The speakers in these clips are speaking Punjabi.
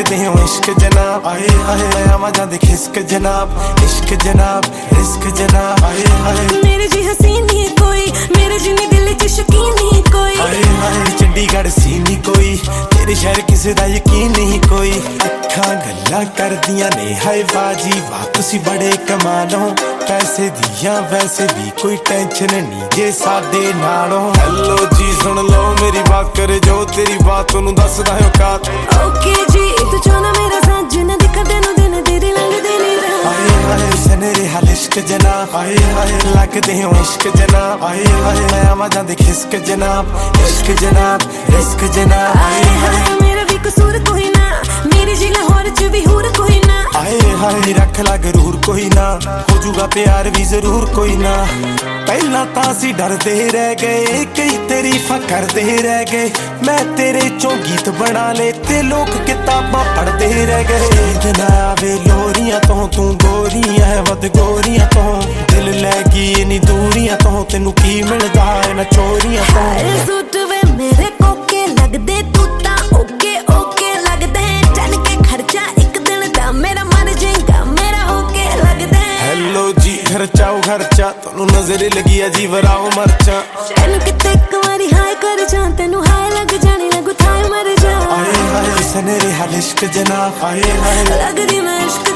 ਲੱਗਦੇ ਹੋ ਇਸ਼ਕ ਜਨਾਬ। ਆਏ ਹਾਏ ਆਵਾਂ ਜਾਂਦੇ ਖਿਸਕ ਜਨਾਬ। ਇਸ਼ਕ ਜਨਾਬ ਰਿਸਕ ਜਨਾਬ। ਆਏ ਹਾਏ। ਮੇਰੇ ਜੀ ਹਸੀਨ ਨਹੀਂ ਕੋਈ ਮੇਰੇ ਜਿੰਨੀ ਦਿਲ 'ਚ ਸ਼ਕੀਨ ਨਹੀਂ ਕੋਈ। ਆਏ ਹਾਏ ਚੰਡੀਗੜ੍ਹ ਸੀ ਨਹੀਂ ਕੋਈ। ਤੇਰੇ ਸ਼ਹਿਰ ਕਿਸੇ ਦਾ ਯਕੀਨ ਨਹੀਂ ਕੋਈ। ਅੱਖਾਂ ਗੱਲਾਂ ਕਰਦੀਆਂ ਨੇ ਹਾਏ ਬਾਜੀ ਵਾਹ। ਤੁਸੀਂ ਬੜੇ ਕਮਾਲੋ ਪੈਸੇ ਦੀਆਂ ਵੈਸੇ ਵੀ ਕੋਈ ਟੈਨਸ਼ਨ ਨਹੀਂ ਜੇ ਸਾਡੇ ਨਾਲੋਂ। ਹੈਲੋ ਜੀ ਸੁਣ ਲਓ ਮੇਰੀ ਬਾਤ ਕਰੇ ਜੋ ਤੇਰੀ ਬਾਤ ਨੂੰ ਦੱਸਦਾ ਹਾਂ ਔਕਾਤ। ਓਕੇ ਜੀ ਤੂੰ ਚਾਹਨਾ ਮੇਰਾ ਸਾਥ ਜਿੰਨਾ ਦਿਖਾ ਤੈਨੂੰ ਦਿਨ ਤੇਰੇ ਲੰਘਦੇ ਨਹੀਂ ਆਏ ਹਾਏ ਸਨੇਰੇ ਹਲ ਇਸ਼ਕ ਜਨਾਬ। ਆਏ ਹਾਏ, ਲੱਗਦੇ ਹੋ ਇਸ਼ਕ ਜਨਾਬ। ਆਏ ਹਾਏ ਆਵਾਂ ਜਾਂਦੇ ਖਿਸਕ ਜਨਾਬ। ਇਸ਼ਕ ਜਨਾਬ ਇਸ਼ਕ ਜਨਾਬ। ਆਏ ਆਏ ਹਾਏ ਮੇਰਾ ਵੀ ਕਸੂਰ ਕੋਈ ਮੇਰੇ ਜੀ ਲਾਹੌਰ 'ਚ ਵੀ ਹੂਰ ਕੋਈ ਨਾ। ਆਏ ਹਾਏ ਰੱਖ ਲਾ ਗਰੂਰ ਕੋਈ ਨਾ। ਹੋ ਜੂਗਾ ਪਿਆਰ ਵੀ ਜ਼ਰੂਰ ਕੋਈ ਨਾ। ਪਹਿਲਾਂ ਤਾਂ ਅਸੀਂ ਡਰਦੇ ਰਹਿ ਗਏ ਕਈ ਤਾਰੀਫਾਂ ਕਰਦੇ ਰਹਿ ਗਏ। ਮੈਂ ਤੇਰੇ ਚੋਂ ਗੀਤ ਬਣਾ ਲੇ ਤੇ ਲੋਕ ਕਿਤਾਬਾਂ ਪੜ੍ਹਦੇ ਰਹਿ ਗਏ। ਨੀਂਦ ਨਾ ਆਵੇ ਲੋਰੀਆਂ ਤੋਂ ਤੂੰ ਗੋਰੀਆਂ ਹੈ ਵੱਧ ਗੋਰੀਆਂ ਤੋਂ। ਦਿਲ ਲੈ ਗਈ ਨੀ ਦੂਰੀਆਂ ਤੋਂ ਤੈਨੂੰ ਕੀ ਮਿਲਦਾ ਹੈ ਨਾ ਚੋਰੀਆਂ ਤੋਂ। ਸੁੱਟ ਵੇ ਮੇਰੇ ਕੋਕੇ ਨਜ਼ਰ ਲੱਗੀ ਆ ਜੀ ਵਰਾਓ ਮਰਚਾ। ਤੈਨੂੰ ਕਿਤੇ ਇੱਕ ਵਾਰੀ ਹਾਏ ਕਰ ਜਾਂ ਤੈਨੂੰ ਹਾਏ ਲੱਗ ਜਾਣੀ ਲੱਗੂ ਥਾਏ ਮਰ ਜਾ। ਆਏ ਹਾਏ ਸਨੇਰੇ ਹਲ ਇਸ਼ਕ ਜਨਾਬ ਆਏ ਹਾਏ। ਲੱਗਦੀ ਮੈਂ ਇਸ਼ਕ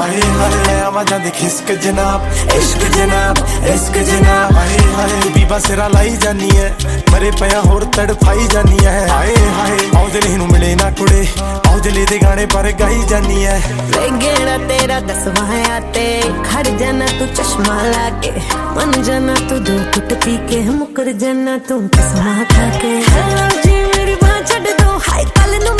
ਆਏ ਹਾਏ ਆਵਾਂ ਜਾਂਦੇ ਖਿਸਕ ਜਨਾਬ ਇਸ਼ਕ ਜਨਾਬ ਇਸ਼ਕ ਜਨਾਬ। ਆਏ ਹਾਏ ਬੀਬਾ ਸਿਰਾ ਲਾਈ ਜਾਨੀ ਐ ਮਰੇ ਪਿਆ ਹੋਰ ਤੜਫਾਈ ਜਾਨੀ ਐ। ਆਏ ਹਾਏ ਔਜਲੇ ਨੂੰ ਮਿਲੇ ਨਾ ਕੁੜੇ ਔਜਲੇ ਦੇ ਗਾਣੇ ਪਰ ਗਾਈ ਜਾਨੀ ਐ। ਵੇਗੇੜਾ ਤੇਰਾ ਦਸਵਾਇਆ ਤੇ ਖੜ ਜਾਣਾ ਤੂੰ ਚਸ਼ਮਾ ਲਾ ਕੇ। ਮਨ ਜਾਣਾ ਤੂੰ ਦੋ ਕੁੱਟ ਪੀ ਕੇ ਮੁਕਰ ਜਾਣਾ ਤੂੰ ਕਸਮਾਂ ਖਾ ਕੇ। ਹੈਲੋ ਜੀ ਮੇਰੀ ਬਾਹ ਛੱਡ ਦੋ। ਹਾਈ ਕੱਲ ਨੂੰ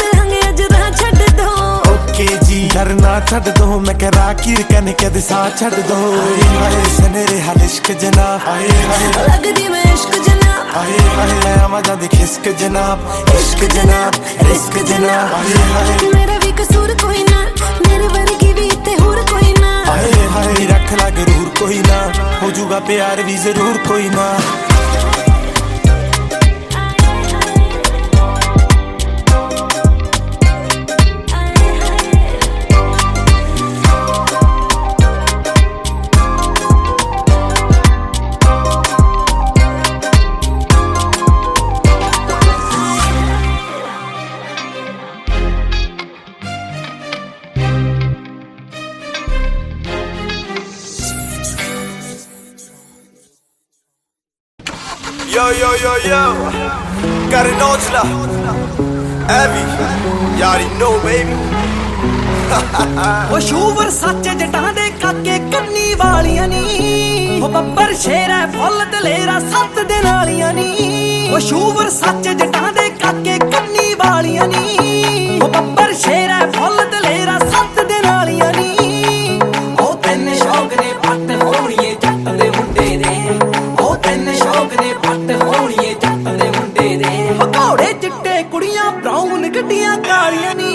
ਜੀ ਡਰਨਾ ਛੱਡ ਦੋ ਮੈਂ ਕਹਿ ਰਾਖੀਰ ਕਨ ਕਦੇ ਸਾਹ ਛੱਡ ਦੋ। ਆਏ ਹਾਏ ਸਨੇਰੇ ਹਲ ਇਸ਼ਕ ਜਨਾਬ ਆਏ ਹਾਏ। ਲੱਗਦੀ ਮੈਂ ਇਸ਼ਕ ਜਨਾਬ ਆਏ ਹਾਏ ਆਵਾਂ ਜਾਂਦੇ ਖਿਸਕ ਜਨਾਬ ਇਸ਼ਕ ਜਨਾਬ ਰਿਸਕ ਜਨਾਬ ਆਏ ਹਾਏ। ਮੇਰਾ ਵੀ ਕਸੂਰ ਕੋਈ ਨਾ ਮੇਰੇ ਵਰਗੀ ਵੀ ਤੇ ਹੋਰ ਕੋਈ ਨਾ। ਆਏ ਹਾਏ ਰੱਖ ਲਾ ਗਰੂਰ ਕੋਈ ਨਾ। ਹੋ ਜੂਗਾ ਪਿਆਰ ਵੀ ਜ਼ਰੂਰ ਕੋਈ ਨਾ। Yo yo yo yo. Got an Ojla Abby You already know, baby. ਉਹ ਸ਼ੂਵਰ ਸੱਚ ਜਟਾਂ ਦੇ ਕਾਕੇ ਕੰਨੀ ਵਾਲੀਆਂ ਨੀ। ਉਹ ਬੱਬਰ ਸ਼ੇਰ ਹੈ ਫੁੱਲ ਦਲੇਰਾ ਸੱਤ ਦੇ ਨਾਲੀਆਂ ਨੀ। ਉਹ ਸ਼ੂਵਰ ਸੱਚ ਜਟਾਂ ਦੇ ਕਾਕੇ ਕੰਨੀ ਵਾਲੀਆਂ ਨੀ। ਉਹ ਬੱਬਰ ਸ਼ੇਰ ਹੈ ਫੁੱਲ ਗੱਡੀਆਂ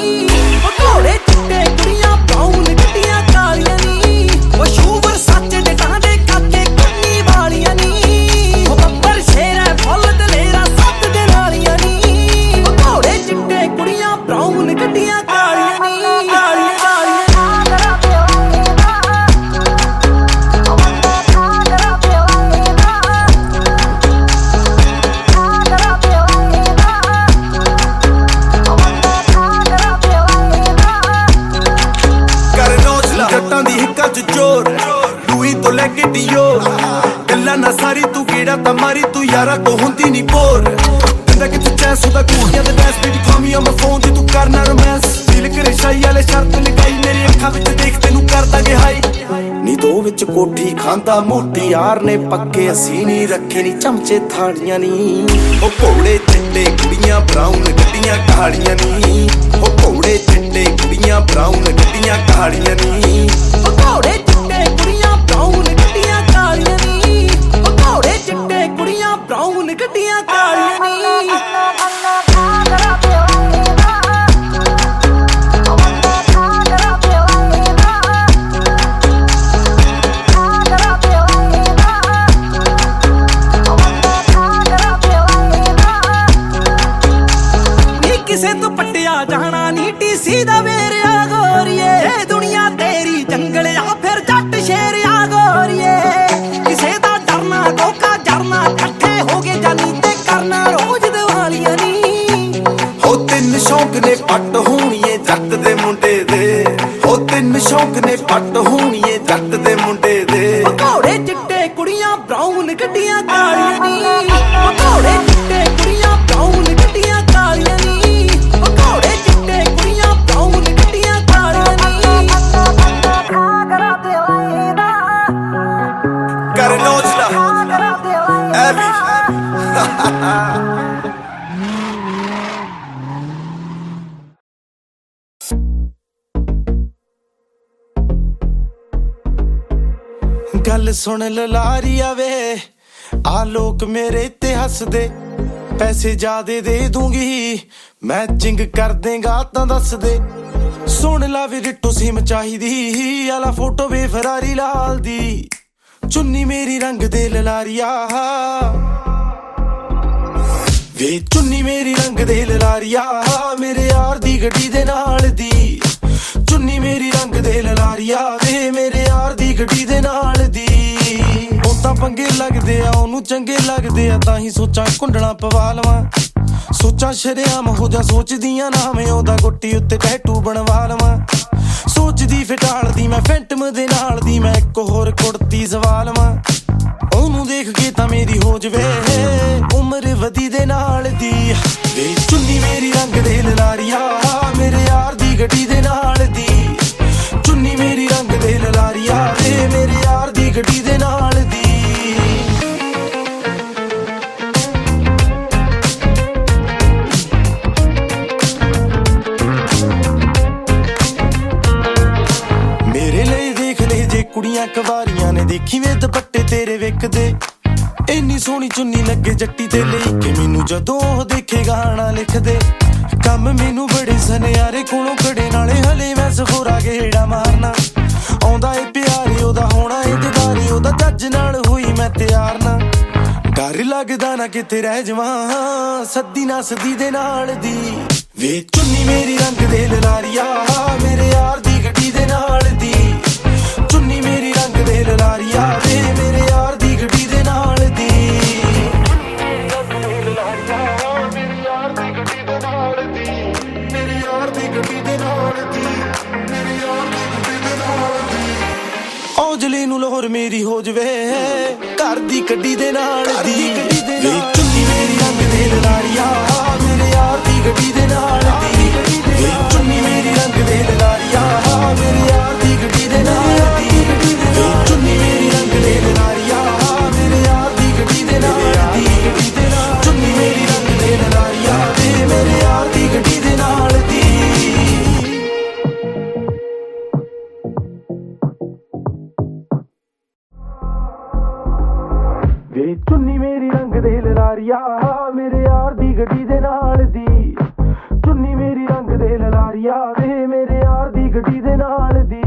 ਕੋਠੀ ਖਾਂਦਾ ਮੋਟੀ ਯਾਰ ਨੇ ਪੱਕੇ ਅਸੀਂ ਨਹੀਂ ਰੱਖੇ ਨੀ, ਚਮਚੇ ਥਾਲੀਆਂ ਨੀ। ਉਹ ਘੋੜੇ ਚਿੱਟੇ ਕੁੜੀਆਂ ਬਰਾਊਨ ਗੱਡੀਆਂ ਕਾਲੀਆਂ ਨੀ। ਸ਼ੌਂਕ ਨੇ ਪੱਟ ਹੋਣੀਏ ਜੱਟ ਸੁਣ ਲਲਾਰੀਆ ਵੇ ਆ ਲੋਕ ਮੇਰੇ ਤੇ ਹੱਸਦੇ। ਪੈਸੇ ਜ਼ਿਆਦੇ ਦੇ ਦੂੰਗੀ। ਮੈਚਿੰਗ ਕਰ ਦੇਗਾ ਤਾਂ ਦੱਸ ਦੇ ਸੁਣ ਲਾ ਵੀ ਰਿੱਟੂ ਸਿਮ ਚਾਹੀਦੀ। ਆਲਾ ਫੋਟੋ ਵੇ ਫਰਾਰੀ ਲਾਲ ਦੀ। ਚੁੰਨੀ ਮੇਰੀ ਰੰਗ ਦੇ ਲਲਾਰੀਆ। ਵੇ, ਚੁੰਨੀ ਮੇਰੀ ਰੰਗ ਦੇ ਲਲਾਰੀਆ। ਮੇਰੇ ਯਾਰ ਦੀ ਗੱਡੀ ਦੇ ਨਾਲ ਦੀ। ਚੁੰਨੀ ਮੇਰੀ ਰੰਗ ਦੇ ਲਲਾਰੀਆ। ਵੇ, ਮੇਰੇ ਯਾਰ ਦੀ ਗੱਡੀ ਦੇ ਨਾਲ ਦੀ। ਉਹ ਤਾਂ ਪੰਗੇ ਲੱਗਦੇ ਆ, ਉਹਨੂੰ ਚੰਗੇ ਲੱਗਦੇ ਆ, ਤਾਂ ਹੀ ਸੋਚਾਂ ਕੁੰਡਲਾਂ ਪਵਾ ਲਵਾਂ। ਸੋਚਾਂ ਸ਼ਰਿਆਮ ਹੋ ਜਾ ਸੋਚਦੀਆਂ ਨਾ ਮੈਂ ਉਹਦਾ ਗੁੱਟੀ ਉੱਤੇ ਟੈਟੂ ਬਣਵਾ ਲਵਾਂ। ਸੋਚਦੀ ਫਟਾਲਦੀ ਮੈਂ ਫੈਂਟਮ ਦੇ ਨਾਲ ਦੀ ਮੈਂ ਇੱਕ ਹੋਰ ਕੁੜਤੀ ਸਵਾ ਲਵਾਂ। ਉਹਨੂੰ ਦੇਖ ਕੇ ਤਾਂ ਮੇਰੀ ਹੋ ਜਵੇ, ਉਮਰ ਵਧੀ ਦੇ ਨਾਲ ਦੀ। ਵੇ ਚੁੰਨੀ ਮੇਰੀ ਰੰਗ ਦੇ ਲਲਾਰੀਆ ਮੇਰੇ ਯਾਰ ਦੀ ਗੱਡੀ ਦੇ ਨਾਲ ਦੀ। ਰੰਗ ਦੇ ਮੇਰੇ ਯਾਰ ਦੀ ਗੱਡੀ ਦੇ ਨਾਲ ਦੀ। ਮੇਰੇ ਲਈ ਦੇਖ ਲੈ ਜੇ ਕੁੜੀਆਂ ਕਵਾਰੀਆਂ ਨੇ ਦੇਖੀ ਵੇ ਦੁਪੱਟੇ ਤੇਰੇ ਵੇਖਦੇ। ਇੰਨੀ ਸੋਹਣੀ ਚੁੰਨੀ ਲੱਗੇ ਜੱਟੀ ਤੇ ਲਈ ਕਿ ਮੈਨੂੰ ਜਦੋਂ ਉਹ ਦੇਖੇ ਗਾਣਾ ਲਿਖਦੇ। ਕੰਮ ਮੈਨੂੰ ਬੜੇ ਸਨਿਆਰੇ ਕੋਲੋਂ ਕੜੇ ਨਾਲੇ ਹਲੇ ਮੈਂ ਸਖੋਰਾ ਗੇੜਾ ਲੱਗਦਾ ਨਾ ਕਿਤੇ ਰਹਿ ਜਾਵਾਂ ਸੱਦੀ ਨਾ ਸੱਦੀ ਦੇ ਨਾਲ ਦੀ। ਵੇ ਚੁੰਨੀ ਮੇਰੀ ਰੰਗ ਦੇ ਲਲਾਰੀਆ ਮੇਰੇ ਯਾਰ ਦੀ ਗੱਡੀ ਦੇ ਨਾਲ ਦੀ। ਚੁੰਨੀ ਮੇਰੀ ਰੰਗ ਦੇ ਲਲਾਰੀਆ ਵੇ ਮੇਰੇ ਯਾਰ ਦੀ ਗੱਡੀ ਦੇ ਨਾਲ ਦੀ। ਮੇਰੇ ਯਾਰ ਦੀ ਗੱਡੀ ਦੇ ਨਾਲ ਦੀ। ਦੀ ਔਜਲੇ ਨੂੰ ਲੋਹਰ ਮੇਰੀ ਹੋ ਜਵੇ। ਘਰ ਦੀ ਗੱਡੀ ਦੇ ਨਾਲ ਦੀ ਵੇ ਚੁੰਨੀ ਮੇਰੀ ਰੰਗ ਦੇ ਲਲਾਰੀਆ ਮੇਰੇ ਯਾਰ ਦੀ ਗੱਡੀ ਦੇ ਨਾਲ ਦੀ ਚੁੰਨੀ ਮੇਰੀ ਰੰਗ ਦੇ ਲਲਾਰੀਆ ਮੇਰੇ ਯਾਰ ਦੀ ਗੱਡੀ ਦੇ ਨਾਲ ਦੀ। ਲਲਾਰੀਆ ਮੇਰੇ ਯਾਰ ਦੀ ਗੱਡੀ ਦੇ ਨਾਲ ਦੀ। ਚੁੰਨੀ ਮੇਰੀ ਰੰਗ ਦੇ ਲਲਾਰੀਆ ਵੇ ਮੇਰੇ ਯਾਰ ਦੀ ਗੱਡੀ ਦੇ ਨਾਲ ਦੀ।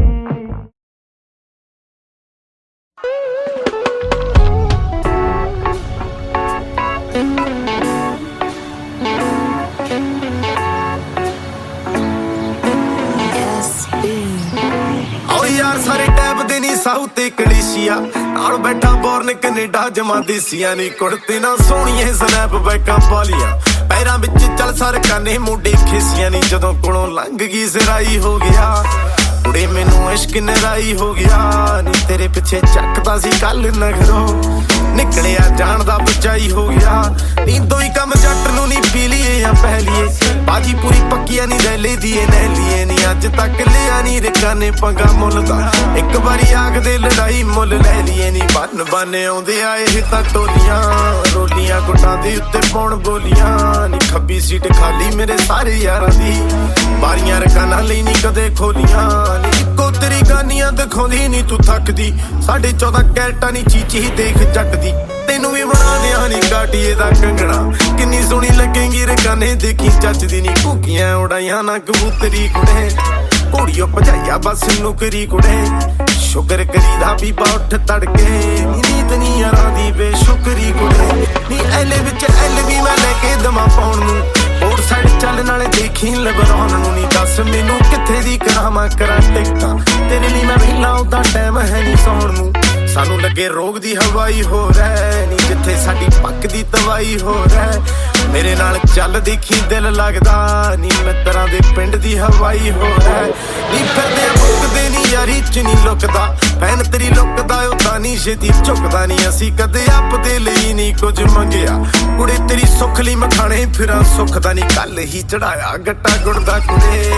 ਯਾਰ, ਸਾਰੇ ਟੈਬ ਦੇ ਨਹੀਂ ਸਾਊਥ ਤੇ ਕਲੀਸ਼ੀਆ। ਨਾਲ ਬੈਠਾ ਬੋਰਨ ਕੈਨੇਡਾ ਜਮਾ ਦੇਸੀਆਂ ਨਹੀਂ ਕੁੜਤੇ ਨਾ ਸੋਹਣੀਏ ਸਨੈਪ ਬੈਕਾਂ ਪਾਲੀਆਂ। ਪੈਰਾਂ ਵਿੱਚ ਚੱਲ ਸਰਕਾਂ ਨੇ ਮੁੰਡੇ ਖੇਸੀਆਂ ਨਹੀਂ ਜਦੋਂ ਕੋਲੋਂ ਲੰਘ ਗਈ ਜ਼ਰਾਈ ਹੋ ਗਿਆ। ਕੁੜੇ ਮੈਨੂੰ ਇਸ਼ਕ ਨਰਾਈ ਹੋ ਗਿਆ। ਨੀ ਤੇਰੇ ਪਿੱਛੇ ਚੱਕਦਾ ਸੀ ਕੱਲ ਨਗਰੋਂ। ਨਿਕਲਿਆ ਜਾਣ ਦਾ ਬਚਾਈ ਹੋ ਗਿਆ। ਨੀ ਹੀ ਕੰਮ ਜੱਟ ਨੂੰ ਨਹੀਂ ਪੀ ਲਈਏ ਜਾਂ ਪਹਿਲੀਏ ਬਾਜੀ ਪੂਰੀ ਪੱਕੀਆਂ ਨਹੀਂ ਲੈ ਲਈ ਦੀਏ ਲਈਏ ਨੀ। ਅੱਜ ਤੱਕ ਲਿਆ ਨਹੀਂ ਰਿਕਾਂ ਪੰਗਾ ਮੁੱਲ ਦਾ। ਇੱਕ ਵਾਰੀ ਆਗ ਦੇ ਲੜਾਈ ਮੁੱਲ ਲੈ ਲਈਏ ਨੀ। ਬੰਨ ਬੰਨ ਆਉਂਦੇ ਆਏ ਇਹ ਤਾਂ ਟੋਲੀਆਂ। ਰੋਲੀਆਂ ਗੁੱਟਾਂ ਦੇ ਉੱਤੇ ਪਾਉਣ ਬੋਲੀਆਂ। ਨੀ ਖੱਬੀ ਸੀਟ ਖਾਲੀ ਮੇਰੇ ਸਾਰੇ ਯਾਰਾਂ ਦੀ। ਬਾਰੀਆਂ ਰਕਾਨਾਂ ਲਈ ਨਹੀਂ ਕਦੇ ਖੋਲੀਆਂ। ਨੀ ਤੇਰੀ ਗਾਨੀਆਂ ਦਿਖਾਉਂਦੀ ਨਹੀਂ ਤੂੰ ਥੱਕਦੀ। ਸਾਡੇ 14 ਕੈਰਟਾਂ ਨਹੀਂ ਚੀਚੀ ਦੇਖ ਜੱਟ ਦੀ ਤੈਨੂੰ ਵੀ ਬਣਾ ਦਿਆਂ ਨੀ ਕਾਟੀਏ ਦਾ ਕੰਗਣਾ। ਕਿੰਨੀ ਸੋਹਣੀ ਲੱਗੇਂਗੀ ਰਕਾਨੇ ਦੇਖੀ ਚੱਜਦੀ ਨਹੀਂ ਭੁੱਕੀਆਂ ਉਡਾਈਆਂ ਨਾ ਕਬੂਤਰੀ ਕੁੜੇ। ਘੋੜੀਓ ਭਜਾਈਆ ਬਸ ਨੁਕਰੀ ਕੁੜੇ। ਸ਼ੁਕਰ ਕਰੀਦਾ ਵੀ ਉੱਠ ਤੜਕੇ। ਨੀ ਨੀਤ ਦੀ ਬੇਸ਼ੁਕਰੀ ਕੁੜੇ। ਨੀ ਐਲੇ ਵਿੱਚ ਐਲ ਵੀ ਮੈਂ ਲੈ ਕੇ ਦਮਾ ਪਾਉਣ ਨੂੰ। ਹੋਰ ਸਾਈਡ ਚੱਲ ਨਾਲੇ ਦੇਖੀ ਲਬਰੋਨ ਨੂੰ ਨਹੀਂ ਦੱਸ ਮੈਨੂੰ ਕਿੱਥੇ ਦੀ ਕਰਾਵਾਂ ਕਰਾਂ ਟਿਕਟਾਂ। ਤੇਰੇ ਲਈ ਮੈਂ ਵਿਹਲਾ ਉਦਾਂ ਟਾਈਮ ਹੈ ਨਹੀਂ ਸੌਣ ਨੂੰ। ਸਾਨੂੰ ਲੱਗੇ ਰੋਗ ਦੀ ਹਵਾਈ ਹੋ ਰਹਿ ਨਹੀਂ ਜਿੱਥੇ ਸਾਡੀ ਪੱਕ ਦੀ ਤਵਾਈ ਹੋ ਰਹਿ। ਮੇਰੇ ਨਾਲ ਚੱਲ ਦੇਖੀ ਦਿਲ ਲੱਗਦਾ। ਨਹੀਂ ਮਿੱਤਰਾਂ ਦੇ ਪਿੰਡ ਦੀ ਹਵਾਈ ਹੋ ਰਹਿ। ਨਹੀਂ ਫਿਰਦੇ ਮੁੱਕਦੇ ਨਹੀਂ ਯਾਰੀ ਚ ਨਹੀਂ ਲੁਕਦਾ। ਪੈਨ ਤੇਰੀ ਲੁਕਦਾ, ਉਹ ਤਾਂ ਨਹੀਂ ਛੇਤੀ ਝੁਕਦਾ ਨਹੀਂ ਅਸੀਂ ਕਦੇ ਆਪਦੇ ਲਈ ਨਹੀਂ ਕੁਝ ਮੰਗਿਆ। ਕੁੜੇ ਤੇਰੀ ਸੁੱਖ ਲਈ ਮਖਾਣੇ ਫਿਰਾਂ ਸੁੱਖ ਦਾ ਨਹੀਂ ਕੱਲ ਹੀ ਚੜਾਇਆ ਗੱਟਾ ਗੁੜਦਾ ਕੁੜੇ।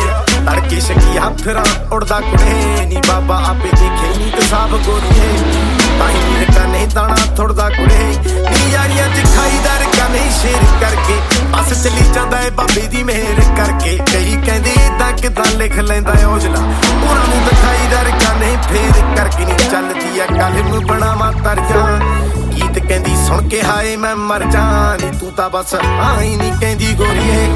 ਤੜਕੇ ਸ਼ਕੀਆ ਫਿਰਾਂ ਉੜਦਾ ਕੁੜੇ। ਨੀ ਬਾਬਾ ਆਪੇ ਦੇਖੇ ਨਹੀਂ ਤੇ ਗੋਰੀਏ। ਤਾਈ ਨੀ ਦਾਣਾ ਥੋੜਦਾ ਕੁੜੇ। ਨੀ ਯਾਰੀਆਂ ਚ ਖਾਈਦਾ ਰਕਾ ਨਹੀਂ ਸ਼ੇਰ ਕਰਕੇ। ਬਸ ਚੱਲੀ ਜਾਂਦਾ ਏ ਬਾਬੇ ਦੀ ਮਿਹਰ ਕਰਕੇ। ਕਈ ਕਹਿੰਦੇ ਇਦਾਂ ਕਿਦਾਂ ਲਿਖ ਲੈਂਦਾ ਔਜਲਾ। ਉਹਨਾਂ ਨੂੰ ਦਿਖਾਈਦਾ ਰਕਾ ਨਹੀਂ ਫੇਰ ਕਰਕੇ ਨਹੀਂ ਚੱਲਦੀ ਆ। ਕਲਮ ਬਣਾਵਾ ਤਰਜਾ। ਗੀਤ ਕਹਿੰਦੀ, ਸੁਣ ਕੇ ਹਾਏ ਮੈਂ ਮਰ ਜਾ ਨੀ ਤੂੰ ਤਾਂ ਬਸ ਆਈ ਨਹੀਂ ਕਹਿੰਦੀ ਗੋਰੀਏ।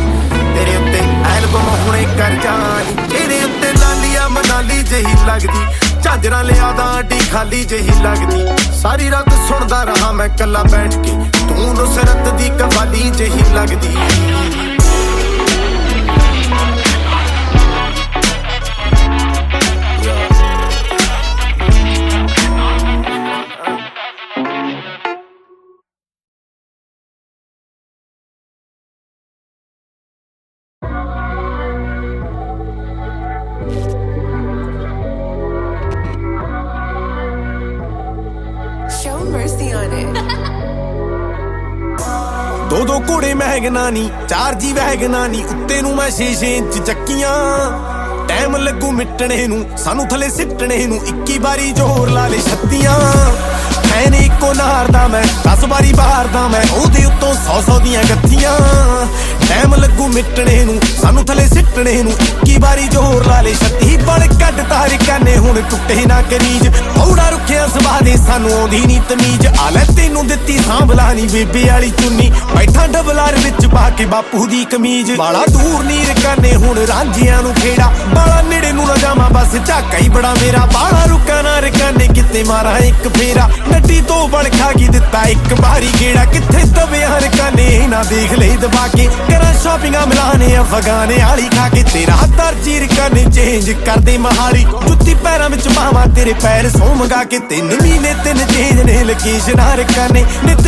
ਤੇਰੇ ਉੱਤੇ ਐਲਬਮ ਹੁਣੇ ਕਰ ਜਾਣੀ ਤੇਰੇ ਉੱਤੇ ਲਾਲੀਆ ਮਨਾਲੀ ਜਹੀ ਲੱਗਦੀ। ਝਾਂਜਰਾਂ ਲਿਆਦਾ ਢੀ ਖਾਲੀ ਜਿਹੀ ਲੱਗਦੀ। ਸਾਰੀ ਰਾਤ ਸੁਣਦਾ ਰਹਾ ਮੈਂ ਕੱਲਾ ਬੈਠ ਕੇ। ਤੂੰ ਨੁਸਰਤ ਦੀ ਕਵਾਲੀ ਜਿਹੀ ਲੱਗਦੀ। ਘੋੜੇ ਮਹਿਗਨਾ ਚਾਰ ਜੀ ਵਹਿਗਨਾ ਨੀ ਉੱਤੇ ਨੂੰ ਮੈਂ 6 ਇੰਚ ਚੱਕੀਆਂ। ਟਾਈਮ ਲੱਗੂ ਮਿਟਣੇ ਨੂੰ, ਸਾਨੂੰ ਥੱਲੇ ਸਿੱਟਣੇ ਨੂੰ 21 ਵਾਰੀ ਜ਼ੋਰ ਲਾ ਲੈ ਛੱਤੀਆਂ। ਮੈਂ ਨੀ ਇੱਕੋ ਨਾਰਦਾ ਮੈਂ 10 ਵਾਰੀ ਬਾਹਰਦਾ ਮੈਂ, ਉਹਦੇ ਉੱਤੋਂ 100 100 ਦੀਆਂ ਗੱਥੀਆਂ। ਟਾਈਮ ਲੱਗੂ ਮਿਟਣੇ ਨੂੰ, ਸਾਨੂੰ ਥੱਲੇ ਸਿੱਟਣੇ ਨੂੰ 21 ਵਾਰੀ ਜ਼ੋਰ ਲਾ ਲੈ ਛੱਤੀ। ਬੜ ਕੱਢ ਤਾਰ ਕਾਨੇ, ਹੁਣ ਟੁੱਟੇ ਨਾ ਕਰੀਜ। ਔੜਾ ਰੁੱਖਿਆ ਸਵਾਹ ਦੇ ਸਾਨੂੰ ਆਉਂਦੀ ਨੀ ਤਮੀਜ਼। ਆ ਲੈ ਤੈਨੂੰ ਦਿੱਤੀ ਸਾਂਭਲਾ ਨੀ ਬੇਬੇ ਵਾਲੀ ਚੁੰਨੀ। ਬੈਠਾ ਡਬਲਾਰ ਵਿੱਚ ਪਾ ਕੇ ਬਾਪੂ ਦੀ ਕਮੀਜ਼। ਬਾਲਾ ਦੂਰ ਨੀਰ ਕਾਨੇ, ਹੁਣ ਰਾਂਝਿਆਂ ਨੂੰ ਖੇੜਾ। ਬਾਲਾ ਨੇੜੇ ਨੂੰ ਨਾ ਜਾਵਾਂ, ਬਸ ਝਾਕਾ ਹੀ ਬੜਾ ਮੇਰਾ। ਬਾਲਾ ਰੁਕਾ ਨਾ ਰਕਾਨੇ, ਕਿਤੇ ਮਾਰਾਂ ਇੱਕ ਫੇਰਾ। ਨੱਡੀ ਤੋਂ ਬਣ ਖਾ ਗਈ ਦਿੱਤਾ ਇੱਕ ਵਾਰੀ ਗੇੜਾ ਕਿੱਥੇ ਦਬਿਆ ਰਕਾਨੇ ਨਾ ਦੇਖ ਲਈ ਦਬਾ ਕੇ ਕਰਾਂ ਸ਼ਾਪਿੰਗਾਂ ਮਿਲਾਨੇ ਅਫਗਾਨੇ ਵਾਲੀ ਖਾ ਕੇ। ਤੇਰਾ ਦਰਜੀ ਰਕਾਨੇ ਚੇਂਜ ਕਰਦੇ ਮਹਾਲੀ। ਜੁੱਤੀ ਪੈਰਾਂ ਵਿੱਚ ਮਾਵਾ ਤੇਰੇ ਪੈਰ ਸੌ ਮੰਗਾ ਕੇ। ਤਿੰਨ ਮਹੀਨੇ ਤਿੰਨ ਚੇਂਜ ਨੇ ਲੋਕੇਸ਼ਨ ਰਕਾਨੇ ਨਿਤ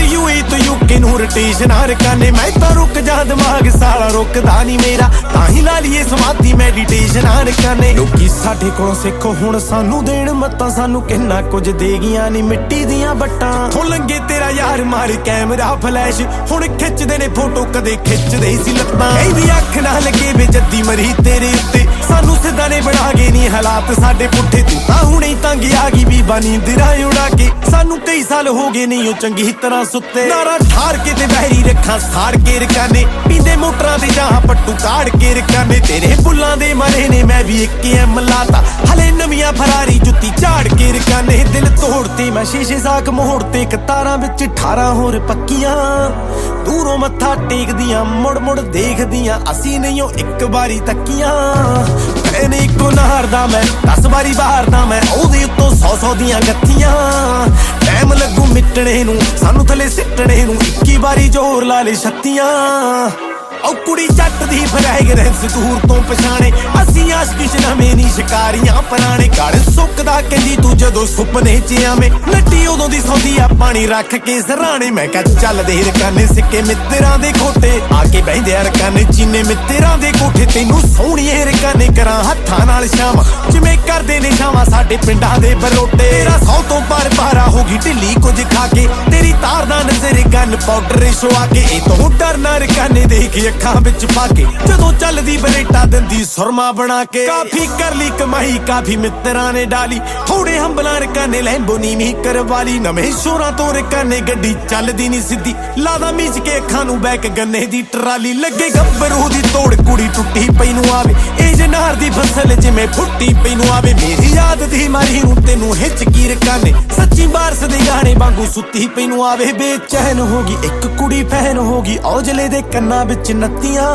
ਯੂਕੇ ਨੂੰ ਰੋਟੇਸ਼ਨ ਮੈਂ ਤਾਂ ਰੁਕ ਜਾ ਦਿਮਾਗ ਸਾਲਾ ਰੁਕਦਾ ਨਹੀਂ ਮੇਰਾ। ਤਾਂ ਹੀ ਲਾ ਲਈਏ ਸਮਾਧੀ ਮੈਡੀਟੇਸ਼ਨ ਰਕਾਨੇ ਲੋਕੀ ਸਾਡੇ ਕੋਲੋਂ ਸਿੱਖੋ, ਹੁਣ ਸਾਨੂੰ ਦੇਣ ਮੱਤਾਂ, ਸਾਨੂੰ ਕਿੰਨਾ ਕੁਝ ਦੇ ਨਹੀਂ ਮਿੱਟੀ ਦੀਆਂ ਬੱਟਾਂ। ਹੋ ਲੰਗੇ ਤੇਰਾ ਯਾਰ ਮਾਰ ਕੈਮਰਾ ਫਲੈਸ਼ ਹੁਣ ਖਿੱਚਦੇ ਨੇ ਫੋਟੋ ਕਦੇ ਖਿੱਚਦੇ ਸੀ ਲੱਤਾਂ। ਕਹਿੰਦੀ ਅੱਖ ਨਾ ਲੱਗੇ ਵੇ ਜੱਦੀ ਮਰੀ ਤੇਰੇ ਉੱਤੇ। ਸਾਨੂੰ ਸਿੱਧਾ ਨੇ ਬਣਾ ਗਏ ਨਹੀਂ ਹਾਲਾਤ ਸਾਡੇ ਪੁੱਠੇ ਤੂੰ। ਤਾਂ ਹੁਣੇ ਹੀ ਤੰਗ ਆ ਗਈ ਬੀਬਾ ਨੀਂਦਰਾ ਉਡਾ ਕੇ। ਸਾਨੂੰ ਕਈ ਸਾਲ ਹੋ ਗਏ ਨਹੀਂ ਉਹ ਚੰਗੀ ਤਰ੍ਹਾਂ ਸੁੱਤੇ। ਨਾਰਾ ਠਾਰ ਕੇ ਤੇ ਬਹਿਰੀ ਰੱਖਾਂ, ਸਾੜ ਕੇ ਰਕਾਨੇ ਪੀਂਦੇ ਮੋਟਰਾਂ ਦੇ ਜਾਂ ਪੱਟੂ ਕਾੜ ਕੇ ਰਕਾਨੇ ਤੇਰੇ ਬੁੱਲਾਂ ਦੇ ਮਰੇ ਨੇ, ਮੈਂ ਵੀ ਇੱਕ ਐਮ ਲਾਤਾ। ਹਲੇ ਨਵੀਆਂ ਫਰਾਰੀ ਜੁੱਤੀ ਝਾੜ ਕੇ ਰਕਾਨੇ ਦਿਲ ਤੋੜਤੇ, ਮੈਂ ਸ਼ੀਸ਼ੇ ਸਾਕ ਮੋੜ ਕਤਾਰਾਂ ਵਿੱਚ 18 ਹੋਰ ਪੱਕੀਆਂ। ਦੂਰੋਂ ਮੱਥਾ ਟੇਕਦੀਆਂ, ਮੁੜ ਮੁੜ ਦੇਖਦੀਆਂ, ਅਸੀਂ ਨਹੀਂ ਉਹ ਇੱਕ ਵਾਰੀ ਤੱਕੀਆਂ। ਮੈਨੇ ਇੱਕੋ ਨਹਾਰ ਦਾ ਮੈਂ 10 ਵਾਰੀ ਬਾਹਰਦਾ ਮੈਂ, ਉਹਦੇ ਉੱਤੋਂ 100 100 ਦੀਆਂ ਗੱਥੀਆਂ। ਟਾਈਮ ਲੱਗੂ ਮਿਟਣੇ ਨੂੰ ਸਾਨੂੰ ਥੱਲੇ ਸਿੱਟਣੇ ਨੂੰ 21 ਵਾਰੀ ਜ਼ੋਰ ਲਾ ਲੈ ਛੱਤੀਆਂ। ਔ ਕੁੜੀ ਜੱਟ ਦੀ ਫਰੈਗਰੈਂਸ ਦੂਰ ਤੋਂ ਪਛਾਣੇ। ਅਸੀਂ ਆਸ਼ਕੀ ਚ ਨਹੀਂ ਸ਼ਿਕਾਰੀਆਂ ਪੁਰਾਣੇ। ਗੜ ਸੁੱਕਦਾ ਕਹਿੰਦੀ, ਤੂੰ ਜਦੋਂ ਸੁਪਨੇ ਚ ਆਵੇਂ। ਨੱਟੀ ਉਦੋਂ ਦੀ ਸੌਂਦੀ ਆ, ਪਾਣੀ ਰੱਖ ਕੇ ਸਰਾਣੇ ਮੈਂ ਕਹ, ਚੱਲ ਦੇ ਰਕਾਨੇ ਸਿੱਕੇ ਮਿੱਤਰਾਂ ਦੇ ਖੋਟੇ। ਆ ਕੇ ਬਹਿੰਦੇ ਆ ਰਕਾਨੇ ਚੀਨੇ ਮਿੱਤਰਾਂ ਦੇ ਕੋਠੇ ਤੈਨੂੰ ਸੋਹਣੀਏ ਰਕਾਨੇ, ਕਰਾਂ ਹੱਥਾਂ ਨਾਲ ਸ਼ਾਮ ਜਿਵੇਂ ਕਰਦੇ ਨੇ ਸ਼ਾਮਾਂ ਸਾਡੇ ਪਿੰਡਾਂ ਦੇ ਬਰੋਟੇ। ਤੇਰਾ ਸੌ ਤੋਂ ਪਰ ਪਾਰਾ ਹੋ ਗਈ ਢਿੱਲੀ ਕੁਝ ਖਾ ਕੇ। ਤੇਰੀ ਤਾਰ ਦਾ ਨਜ਼ਰ ਗਨ ਪਾਊਡਰ ਸ਼ਵਾ ਕੇ। ਇਹ ਤੋਂ ਡਰਨਾ ਰਕਾਨੇ ਦੇਖ ਅੱਖਾਂ ਵਿੱਚ ਪਾ ਕੇ ਜਦੋਂ ਚੱਲਦੀ ਬਰੇਟਾ ਦਿੰਦੀ ਸੁਰਮਾ ਬਣਾ ਕੇ। ਕਾਫੀ ਕਰ ਲਈ, ਕਮਾਈ ਕਾਫੀ ਮਿੱਤਰਾਂ ਨੇ ਡਾਲੀ। ਥੋੜੇ ਹੰਬਲਾਂ ਰਕਾਨੇ ਲੈਂਬੋ ਨੀਵੀਂ ਕਰਵਾ ਨਵੇਂ ਸ਼ੋਰਾਂ ਤੋਂ ਰਕਾਨੇ ਗੱਡੀ ਚੱਲਦੀ ਨਹੀਂ ਸਿੱਧੀ। ਲਾਦਾ ਮੀਚ ਕੇ ਅੱਖਾਂ ਨੂੰ ਬੈਕ ਗੰਨੇ ਦੀ ਟਰਾਲੀ। ਲੱਗੇ ਗੱਭਰੂ ਦੀ ਤੋੜ, ਕੁੜੀ ਟੁੱਟੀ ਪਈ ਨੂੰ ਆਵੇ। ਇਹ ਜਨਾਰ ਦੀ ਫਸਲ ਜਿਵੇਂ ਫੁੱਟੀ ਪਈ ਨੂੰ ਆਵੇ। ਮੇਰੀ ਯਾਦ ਦੀ ਮਾਰੀ ਨੂੰ ਤੈਨੂੰ ਹਿੱਚ ਕੀ ਰਕਾਨੇ ਸੱਚੀ ਬਾਰਸ ਦੇ ਗਾਣੇ ਵਾਂਗੂ ਸੁੱਤੀ ਪਈ ਨੂੰ ਆਵੇ। ਬੇਚੈਨ ਹੋ ਗਈ, ਇੱਕ ਕੁੜੀ ਫੈਨ ਹੋ ਗਈ। ਔਜਲੇ ਦੇ ਕੰਨਾਂ ਵਿੱਚ ਨੱਤੀਆਂ।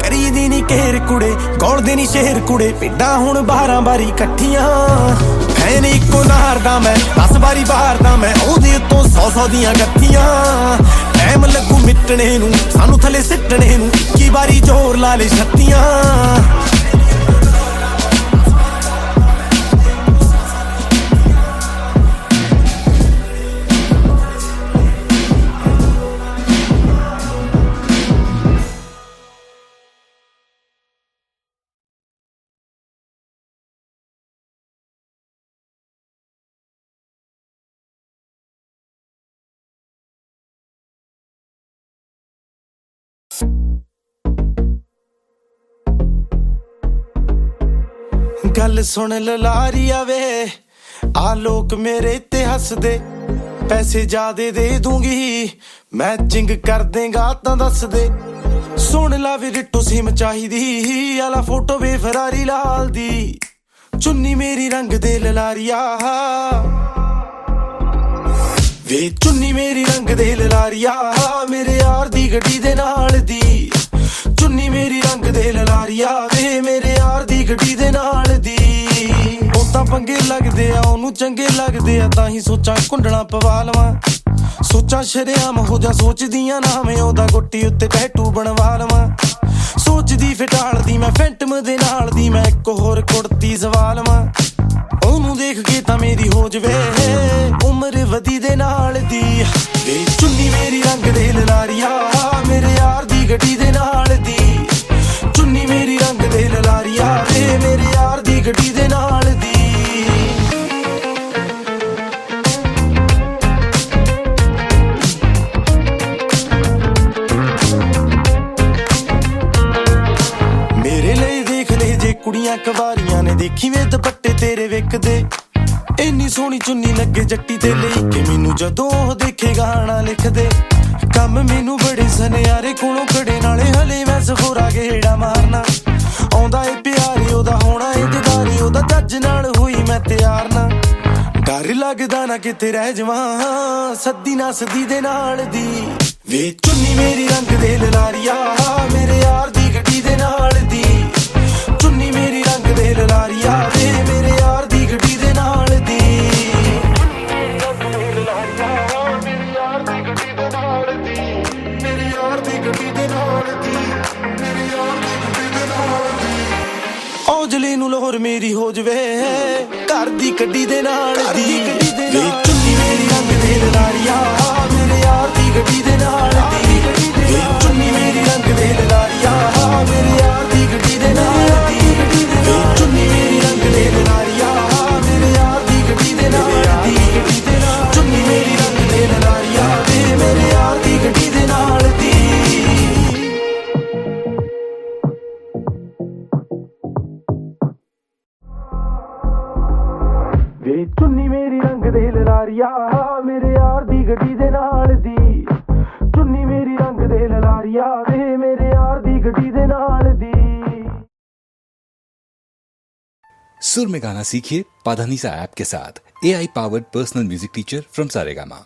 ਕਰੀਦੀ ਨਹੀਂ ਘੇਰ ਕੁੜੇ ਗੋਲਦੇ ਨਹੀਂ ਸ਼ਹਿਰ ਕੁੜੇ, ਪਿੱਡਾਂ ਹੁਣ 12 ਵਾਰੀ ਇਕੱਠੀਆਂ। ਫੈਨ ਇੱਕੋ ਨਾਰ ਦਾ ਮੈਂ 10 ਵਾਰੀ ਬਾਹਰ ਦਾ ਮੈਂ, ਉਹਦੇ ਉੱਤੋਂ 100 100 ਦੀਆਂ ਗੱਥੀਆਂ ਟਾਈਮ ਲੱਗੂ ਮਿਟਣੇ ਨੂੰ, ਸਾਨੂੰ ਥੱਲੇ ਸਿੱਟਣੇ ਨੂੰ ਕੀ ਵਾਰੀ ਜ਼ੋਰ ਲਾ ਲੈ ਛੱਤੀਆਂ। ਗੱਲ ਸੁਣ ਲਲਾਰੀਆ ਵੇ ਆ ਲੋਕ ਮੇਰੇ ਤੇ ਹੱਸਦੇ, ਪੈਸੇ ਜ਼ਿਆਦੇ ਦੇ ਦੂੰਗੀ। ਮੈਚਿੰਗ ਕਰ ਦੇਗਾ ਤਾਂ ਦੱਸ ਦੇ ਸੁਣ ਲਾ ਵੀ ਰਿੱਟੂ ਸਿਮ ਚਾਹੀਦੀ, ਆਲਾ ਫੋਟੋ ਵੇ ਫਰਾਰੀ ਲਾਲ ਦੀ। ਚੁੰਨੀ ਮੇਰੀ ਰੰਗ ਦੇ ਲਲਾਰੀਆ। ਵੇ ਚੁੰਨੀ ਮੇਰੀ ਰੰਗ ਦੇ ਲਲਾਰੀਆ, ਮੇਰੇ ਯਾਰ ਦੀ ਗੱਡੀ ਦੇ ਨਾਲ ਦੀ। ਚੁੰਨੀ ਮੇਰੀ ਰੰਗ ਦੇ ਲਲਾਰੀਆ, ਵੇ ਮੇਰੇ ਯਾਰ ਦੀ ਗੱਡੀ ਦੇ ਨਾਲ ਪੰਗੇ ਲੱਗਦੇ ਆ, ਉਹਨੂੰ ਚੰਗੇ ਲੱਗਦੇ ਆ, ਤਾਂ ਹੀ ਸੋਚਾਂ ਕੁੰਡਣਾ ਪਵਾ ਲਵਾਂ। ਸੋਚਾਂ ਸ਼ਰਿਆਮ ਹੋ ਜਾ, ਸੋਚਦੀਆਂ ਨਾ ਮੈਂ ਉਹਦਾ ਗੁੱਟੀ ਉੱਤੇ ਟੈਟੂ ਬਣਵਾ ਲਵਾਂ। ਸੋਚਦੀ ਫਟਾਲਦੀ ਮੈਂ, ਫੈਂਟਮ ਦੇ ਨਾਲ ਦੀ ਮੈਂ ਇੱਕ ਹੋਰ ਕੁੜਤੀ ਸਵਾ ਲਵਾਂ। ਉਹਨੂੰ ਦੇਖ ਕੇ ਤਾਂ ਮੇਰੀ ਹੋ ਜਵੇ, ਉਮਰ ਵਧੀ ਦੇ ਨਾਲ ਦੀ। ਵੇ ਚੁੰਨੀ ਮੇਰੀ ਰੰਗ ਦੇ ਲਲਾਰੀਆ ਮੇਰੇ ਯਾਰ ਦੀ ਗੱਡੀ ਦੇ ਨਾਲ ਦੀ। ਕੁੜੀਆਂ ਕਵਾਰੀਆਂ ਨੇ ਦੇਖੀ ਵੇ ਦੁਪੱਟੇ ਤੇਰੇ ਵਿਕਦੇ ਇੰਨੀ ਸੋਹਣੀ ਚੁੰਨੀ ਲੱਗੇ ਜੱਟੀ ਤੇ ਲਈ ਕਿ ਮੈਨੂੰ ਜਦੋਂ ਉਹ ਦੇਖੇ ਗਾਣਾ ਲਿਖਦੇ। ਕੰਮ ਮੈਨੂੰ ਬੜੇ ਸਨਿਆਰੇ ਕੋਲੋਂ ਖੜੇ ਨਾਲੇ ਹਲੇ ਮੈਂ ਸਫੋਰਾ ਗੇੜਾ ਮਾਰਨਾ। ਆਉਂਦਾ ਏ ਪਿਆਰੇ, ਉਹਦਾ ਹੋਣਾ ਏ ਜਦਾਰੀ, ਉਹਦਾ ਜੱਜ ਨਾਲ ਹੋਈ ਮੈਂ ਤਿਆਰ ਨਾ। ਡਰ ਲੱਗਦਾ ਨਾ ਕਿਤੇ ਰਹਿ ਜਾਵਾਂ, ਸੱਦੀ ਨਾ ਸਦੀ ਦੇ ਨਾਲ ਦੀ। ਵੇ ਚੁੰਨੀ ਮੇਰੀ ਰੰਗ ਦੇ ਲਲਾਰੀਆ, ਮੇਰੇ ਯਾਰ ਨੂੰ ਲੋਹਰ ਮੇਰੀ ਹੋ ਜਵੇ। ਘਰ ਦੀ ਗੱਡੀ ਦੇ ਨਾਲ ਦੀ ਵੇ ਚੁੰਨੀ ਮੇਰੀ ਰੰਗ ਦੇ ਲਲਾਰੀਆ ਮੇਰੇ ਯਾਰ ਦੀ ਗੱਡੀ ਦੇ ਨਾਲ ਦੀ। ਚੁੰਨੀ ਮੇਰੀ ਰੰਗ ਦੇ ਲਲਾਰੀਆ ਮੇਰੇ ਯਾਰ ਦੀ ਗੱਡੀ ਦੇ ਨਾਲ ਦੀ। ਦੇ ਲਲਾਰੀਆ ਮੇਰੇ ਯਾਰ ਦੀ ਗੱਡੀ ਦੇ ਨਾਲ ਦੀ ਚੁੰਨੀ ਮੇਰੀ ਰੰਗ ਦੇ ਲਲਾਰੀਆ ਵੇ ਮੇਰੇ ਯਾਰ ਦੀ ਗੱਡੀ ਦੇ ਨਾਲ ਦੀ सुर में गाना सीखिए पाधानीसा ऐप के साथ A I powered personal music teacher from Saregama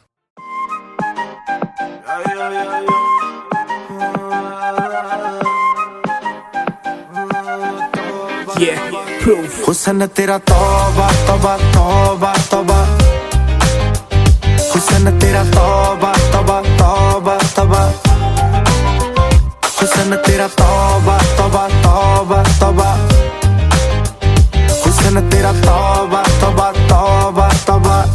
हुसन तेरा तौबा तौबा तौबा तौबा ਹੁਸਨ, ਤੇਰਾ ਤੌਬਾ ਤੌਬਾ ਤੌਬਾ ਤੌਬਾ। ਹੁਸਨ, ਤੇਰਾ ਤੌਬਾ ਤੌਬਾ ਤੌਬਾ ਤੌਬਾ। ਹੁਸਨ, ਤੇਰਾ ਤੌਬਾ ਤੌਬਾ ਤੌਬਾ ਤੌਬਾ।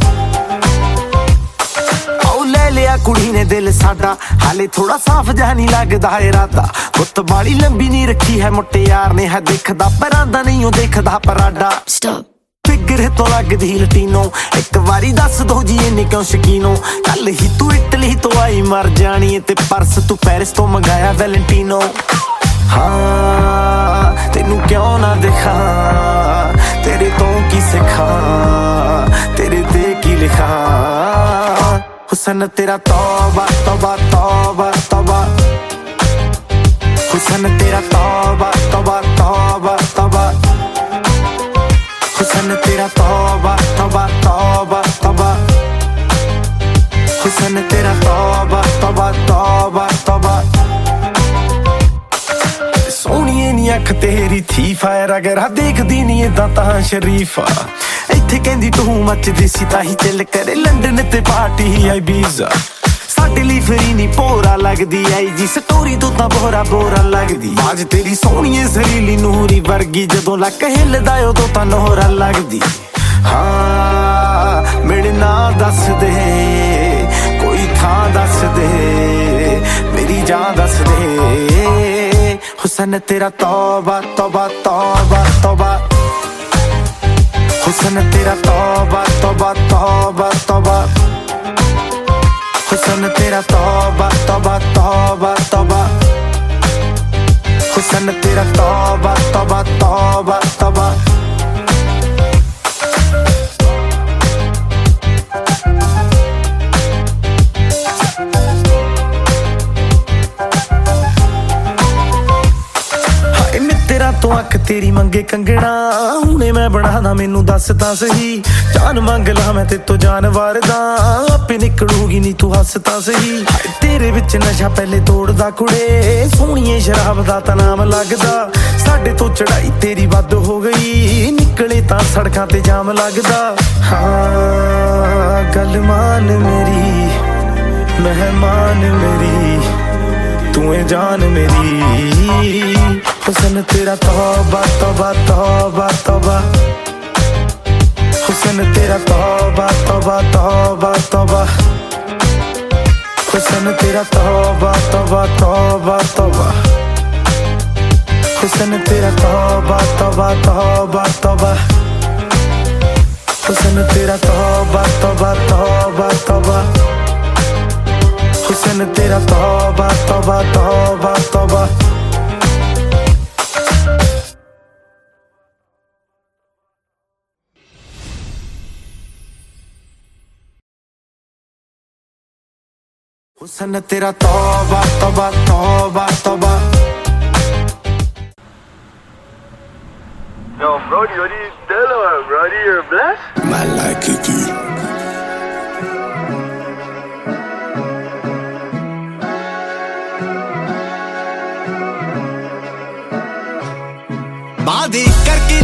ਲਿਆ ਕੁੜੀ ਨੇ ਦਿਲ ਸਾਡਾ। ਹਾਲੇ ਥੋੜਾ ਸਾਫ਼ ਜਿਹਾ ਨਹੀਂ ਲੱਗਦਾ ਏ ਰਾਤਾ ਗੁੱਤ ਬਾੜੀ ਲੰਬੀ ਨਹੀਂ ਰੱਖੀ ਹੈ ਮੁੱਟਿਆਰ ਨੇ ਹੈ ਦੇਖਦਾ। ਪਰਾਂਦਾ ਨਹੀਂ ਉਹ ਦੇਖਦਾ ਪਰਾਡਾ। ਸਟਾਪ ਫਿਗਰ ਤੋਂ ਲੱਗਦੀ ਲਟੀਨੋ। ਇੱਕ ਵਾਰੀ ਦੱਸ ਦੋ ਜੀ ਇਹਨੇ ਕਿਉਂ ਸ਼ਕੀਨੋ। ਕੱਲ ਹੀ ਤੂੰ ਇਟਲੀ ਤੋਂ ਆਈ, ਮਰ ਜਾਣੀ ਏ ਤੇ ਪਰਸ ਤੂੰ ਪੈਰਿਸ ਤੋਂ ਮੰਗਾਇਆ ਵੈਲੈਂਟੀਨੋ। ਹਾਂ, ਤੈਨੂੰ ਕਿਉਂ ਨਾ ਦਿਖਾ? ਤੇਰੇ ਤੋਂ ਕੀ ਸਿੱਖਾਂ? ਤੇਰੇ ਤੇ ਕੀ ਲਿਖਾਂ? ਹੁਸਨ, ਤੇਰਾ ਤੌਬਾ ਤੌਬਾ ਤੌਬਾ ਤੌਬਾ। ਹੁਸਨ, ਤੇਰਾ ਤੇਰਾ ਤੌਬਾ ਤੌਬਾ ਤੌਬਾ ਤੌਬਾ। ਹੁਸਨ, ਤੇਰਾ ਤੌਬਾ ਤੌਬਾ ਤੌਬਾ ਤੌਬਾ। ਸੋਹਣੀਏ ਨੀ ਅੱਖ ਤੇਰੀ ਥੀ ਫਾਇਰ, ਅਗਰ ਆ ਦੇਖਦੀ ਨੀ ਏਦਾਂ ਤਾਂ ਸ਼ਰੀਫਾ ਇੱਥੇ ਕਹਿੰਦੀ ਤੂੰ ਮੱਚਦੀ ਸੀ ਤਾਂ ਹੀ ਚੱਲ ਕਰੇ, ਲੰਡਨ ਤੇ ਪਾਰਟੀ ਆਈ ਬੀਜ਼ਾ। ਲਈ ਫਰੀ ਨਹੀਂ ਪੋਰਾ ਲੱਗਦੀ ਆਈ ਜੀ। ਸਟੋਰੀ ਤੋਂ ਤਾਂ ਬੋਰਾ ਬੋਰਾ ਲੱਗਦੀ। ਬਾਜ ਤੇਰੀ ਸੋਹਣੀਏ ਜ਼ਰੀਲੀ ਨੂਰੀ ਵਰਗੀ, ਜਦੋਂ ਲੱਕ ਹਿੱਲਦਾ ਉਦੋਂ ਤਾਂ ਨੋਹਰਾ ਲੱਗਦੀ। ਹਾਂ, ਮੇਰੇ ਨਾਂ ਦੱਸ ਦੇ, ਕੋਈ ਥਾਂ ਦੱਸ ਦੇ, ਮੇਰੀ ਜਾਨ ਦੱਸ ਦੇ। ਹੁਸਨ, ਤੇਰਾ ਤੌਬਾ ਤੌਬਾ ਤੌਬਾ ਤੌਬਾ। ਹੁਸਨ, ਤੇਰਾ ਤੌਬਾ ਤੌਬਾ ਤੌਬਾ ਤੌਬਾ। ਹੁਸਨ ਤੇਰਾ ਤੌਬਾ ਤੌਬਾ ਤੌਬਾ ਤੌਬਾ ਹੁਸਨ ਤੇਰਾ ਤੌਬਾ ਤੌਬਾ ਤੌਬਾ ਤੌਬਾ ਤੇਰੀ ਮੰਗੇ ਕੰਗਣਾ, ਹੁਣੇ ਮੈਂ ਬਣਾਦਾ, ਮੈਨੂੰ ਦੱਸ ਤਾਂ ਸਹੀ। ਜਾਨ ਮੰਗ ਲਾ, ਮੈਂ ਤੇ ਤੋਂ ਜਾਨਵਰ ਦਾ ਆਪੇ ਨਿਕਲੂਗੀ ਨਹੀਂ ਤੂੰ ਹੱਸ ਤਾਂ ਸਹੀ। ਤੇਰੇ ਵਿੱਚ ਨਸ਼ਾ ਪਹਿਲੇ ਤੋੜਦਾ ਕੁੜੇ। ਸੋਹਣੀਏ ਸ਼ਰਾਬ ਦਾ ਤਾਂ ਨਾਮ ਲੱਗਦਾ। ਸਾਡੇ ਤੋਂ ਚੜਾਈ ਤੇਰੀ ਵੱਧ ਹੋ ਗਈ। ਨਿਕਲੇ ਤਾਂ ਸੜਕਾਂ ਤੇ ਜਾਮ ਲੱਗਦਾ। ਹਾਂ, ਗੱਲ ਮਾਨ ਮੇਰੀ, ਮਹਿਮਾਨ ਮੇਰੀ, ਤੂੰ ਏ ਜਾਨ ਮੇਰੀ। ਹੁਸਨ ਤੇਰਾ ਤੌਬਾ ਤੌਬਾ ਤੌਬਾ ਤੌਬਾ ਹੁਸਨ ਤੇਰਾ ਤੌਬਾ ਤੌਬਾ ਤੌਬਾ ਤੌਬਾ ਹੁਸਨ ਤੇਰਾ ਤੌਬਾ ਤੌਬਾ ਤੌਬਾ ਤੌਬਾ ਹੁਸਨ ਤੇਰਾ ਤੌਬਾ ਤੌਬਾ ਤੌਬਾ ਤੌਬਾ ਹੁਸਨ ਤੇਰਾ ਤੌਬਾ ਤੌਬਾ ਤੌਬਾ ਤੌਬਾ ਹੁਸਨ ਤੇਰਾ ਤੌਬਾ ਤੌਬਾ ਤੌਬਾ ਤੌਬਾ ਹੁਸਨ ਤੇਰਾ ਤੌਬਾ ਤੌਬਾ ਤੌਬਾ ਤੌਬਾ Yo, Brody, what are you doing, Brody? You're blessed? ਮੈਂ like it you ਵਾਦੇ ਕਰਕੇ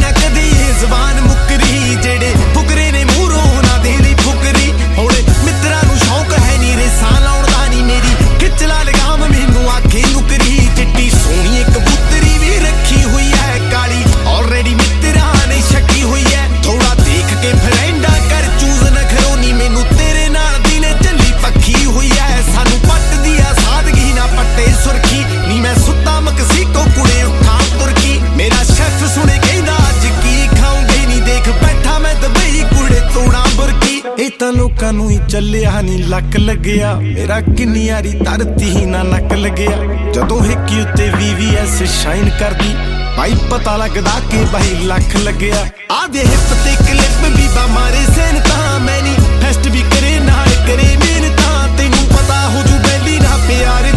ਨਹੀਂ ਲੱਕ ਲੱਗਿਆ। ਮੇਰਾ ਕਿੰਨੀ ਯਾਰੀ ਧਰਤੀ ਨਾ ਨੱਕ ਲੱਗਿਆ। ਜਦੋਂ ਹਿੱਕੀ ਉੱਤੇ VVS ਸ਼ਾਈਨ ਕਰਦੀ ਭਾਈ ਪਤਾ ਲੱਗਦਾ ਕਿ ਭਾਈ ਲੱਖ ਲੱਗਿਆ। ਆ ਦੇ ਹਿੱਪ ਤੇ ਕਲਿੱਪ ਵੀ ਬਾ ਮਾਰੇ ਸੈਨ ਤਾਂ ਮੈਨੀ ਫੈਸਟ ਵੀ ਕਰੇ, ਨਾਲ ਕਰੇ ਮਿਹਨਤਾਂ। ਤੈਨੂੰ ਪਤਾ ਹੋ ਜੂ ਬੈਲੀ ਨਾ ਪਿਆਰ।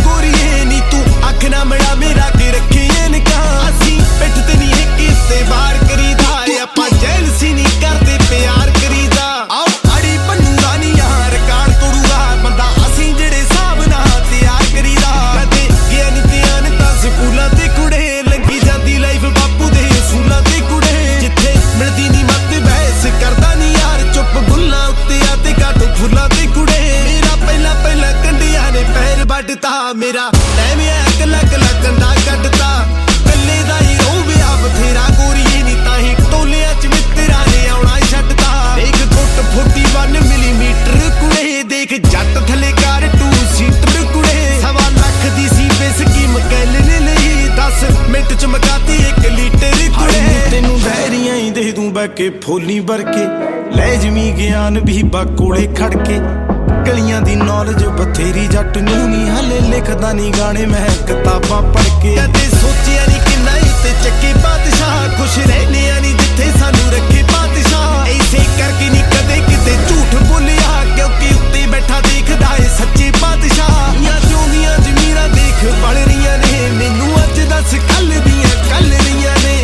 ਦੂੰ ਭਰ ਕੇ ਲੈ ਜਮੀ ਗਿਆਨ ਵੀ ਬਾ ਖੜ ਕੇ ਗਲੀਆਂ ਦੀ ਨੌਲੇਜ ਬਥੇਰੀ ਜੱਟ ਨੂੰ ਨਹੀਂ ਹਲੇ ਲਿਖਦਾ ਨਹੀਂ ਗਾਣੇ, ਮੈਂ ਕਿਤਾਬਾਂ ਪੜ੍ਹ ਕੇ ਕਦੇ ਸੋਚਿਆ ਨਹੀਂ ਕਿੰਨਾ ਉੱਤੇ ਚੱਕੇ ਬਾਦਸ਼ਾਹ ਖੁਸ਼ ਰਹਿੰਦੇ ਆ ਨਹੀਂ ਜਿੱਥੇ ਸਾਨੂੰ ਰੱਖੇ ਬਾਦਸ਼ਾਹ ਐਸੇ ਕਰਕੇ ਨਹੀਂ ਕਦੇ ਕਿਤੇ ਝੂਠ ਬੋਲਿਆ, ਕਿਉਂਕਿ ਉੱਤੇ ਬੈਠਾ ਦੇਖਦਾ ਏ ਸੱਚੇ ਬਾਦਸ਼ਾਹ ਯਾ ਜੋਗੀਆਂ ਜ਼ਮੀਰਾਂ ਦੇਖ ਬਲ ਰਹੀਆਂ ਨੇ, ਮੈਨੂੰ ਅੱਜ ਦੱਸ ਕੱਲ ਦੀਆਂ ਕੱਲ ਰਹੀਆਂ ਨੇ।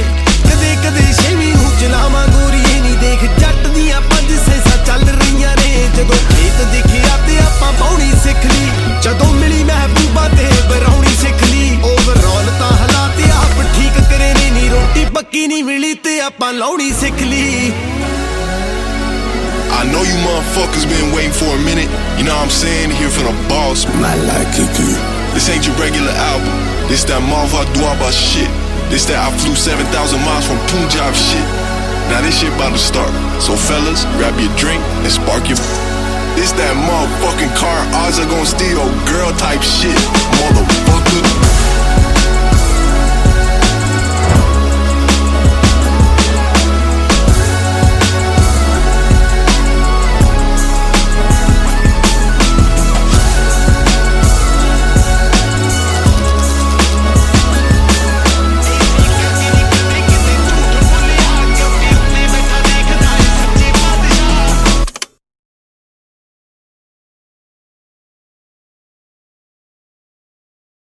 ਕਦੇ ਕਦੇ ਛੇਵੀਂ ਨੂੰ ਚਲਾਵਾਂ ਗੋਰੀਏ ਨਹੀਂ ਦੇਖ ਜੱਟ ਦੀਆਂ ਪੰਜ ਸੈਸਾ ਚੱਲ ਰਹੀਆਂ ਨੇ ਜਦੋਂ ਖੇਤ ਦੇਖਿਆ ਤੇ ਆਪਾਂ ਬਾਉਣੀ ਸਿੱਖ ਲਈ ਜਦੋਂ ਮਿਲੀ ਮਹਿਬੂਬਾ ਤੇ ਬਰੌਣੀ ਸਿੱਖ ਲਈ ਓਵਰਆਲ ਤਾਂ ਹਾਲਾਤ ਆਪ ਠੀਕ ਕਰੇ ਨੇ ਨੀ ਰੋਟੀ ਪੱਕੀ ਨਹੀਂ ਮਿਲੀ ਤੇ ਆਪਾਂ ਲਾਉਣੀ ਸਿੱਖ ਲਈ I know know you motherfuckers been waiting for a minute. You know what I'm saying? Here from the boss. This ain't your regular album. This that Malva Duaba shit. This that I flew 7,000 miles from Punjab shit. Now this shit about to start. So fellas, grab your drink and spark your. This that motherfucking car odds are gonna steal girl type shit. Motherfucker.